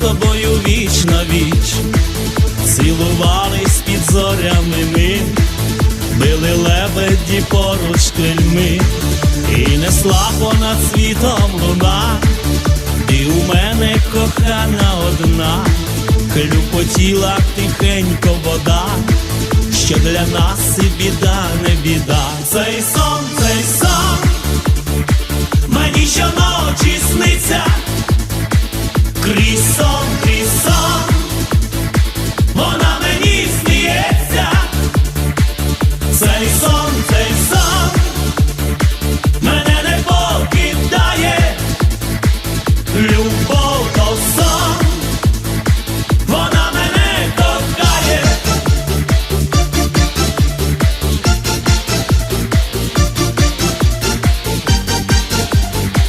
тобою віч на віч, цілувались під зорями ми, били лебеді поруч крильми, і несла понад світом луна, ти у мене кохана одна, клюпотіла тихенько вода, що для нас і біда, не біда. Цей сон, цей сон, цей сон мене не покидає любов.